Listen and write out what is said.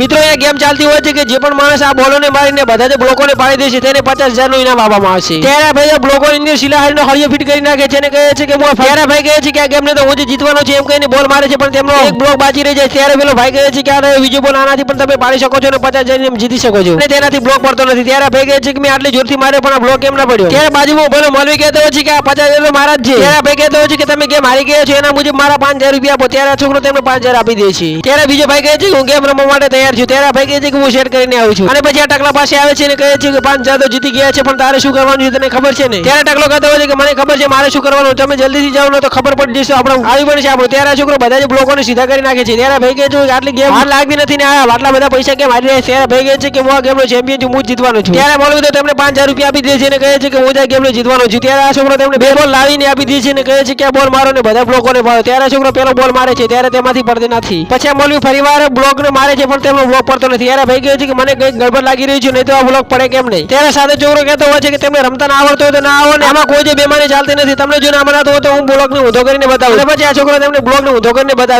મિત્રો એ ગેમ ચાલતી હોય છે કે જે પણ માણસ આ બોલોને મારીને બધા જે બ્લોકોને પાડી દે છે તેને પચાસ હજારનું ઇનામ આપવામાં આવશે. ત્યારે ભાઈ બ્લોકો બ્લોકોની અંદર શિલાહારીનો હળિયો ફિટ કરી નાખે છે અને કહે છે કે હું ત્યારે ભાઈ કહે છે કે આ ગેમને તો હું જ જીતવાનો છે એમ કહીને બોલ મારે છે પણ તેમનો એક બ્લોક બાજી રહી જાય. ત્યારે પેલો ભાઈ કહે છે કે આ બીજો બોલ આનાથી પણ તમે પાડી શકો છો અને પચાસ હજાર ઇનામ જીતી શકો છો. અને તેનાથી બ્લોક પડતો નથી. ત્યારે ભાઈ કહે છે કે મેં આટલી જોરથી મારે પણ આ બ્લોક કેમ ના પડ્યો? ત્યારે બાજુમાં પેલો મૌલવી કહેતો હોય છે કે આ પચાસ હજાર મારા જ છે. ત્યારે ભાઈ કહેતો હોય છે કે તમે ગેમ હારી ગયા છો એના મુજબ મારા પાંચ હજાર રૂપિયા આપો ત્યારે છોકરો તેમને પાંચ હજાર આપી દે છે. ત્યારે બીજો ભાઈ કહે છે કે હું ગેમ રમવા માટે તૈયાર છું. ત્યારે ભાઈ કહે છે કે હું શેર કરીને આવું છું. અને પછી આ ટકલા પાસે આવે છે અને કહે છે કે પાંચ જાતો જીતી ગયા છે પણ તારે શું કરવાનું છે તને ખબર છે ને? ત્યારે ટકલો કહેતો હોય છે કે મને ખબર છે મારે શું કરવાનું. તમે જલ્દીથી જાઓ ને તો ખબર પડી જશે. આપણે આવી પણ છે. આપણું ત્યારે આ છોકરો બધા જ બ્લોકોને સીધા કરી નાખે છે. ત્યારે ભાઈ કહે છે આટલી ગેમ હાર લાગતી નથી ને આટલા બધા પૈસા કેમ હારી રહ્યા છે? ત્યારે ભાઈ કહે છે કે હું આ ગેમનો ચેમ્પિયન છું હું જીતવાનો છું. ત્યારે મળ્યું તો તેમને પાંચ હજાર રૂપિયા આપી દે છે અને કહે છે કે હું આ ગેમનો જીતવાનો છું. ત્યારે આ છોકરો તેમને બે બોલ લાવીને આપી દે છે અને કહે છે કે આ બોલ મારો ને બધા બ્લોકોને મારો. ત્યારે છોકરો પેલો બોલ મારે છે. ત્યારે તેમાંથી પડતી નથી. પછી આ મૌલવી ફરીવાર બ્લોકને મારે છે પણ તેમનો બ્લોક પડતો નથી. ત્યારે ભાઈ કહે છે કે મને કંઈક ગડબડ લાગી રહી છે નહીં તો આ બ્લોક પડે કેમ નહીં? ત્યારે સાથે છોકરો કહેતો હોય છે કે તેમને રમતા ના આવડતો હોય તો ના આવો ને. આમાં કોઈ જે બેમાની ચાલતી નથી. તમને જો ના મનાતો હોય તો હું બ્લોકને ઊંધો કરીને બતાવું. પછી આ છોકરો તેમને બ્લોકને ઊંધો કરીને બતાવે.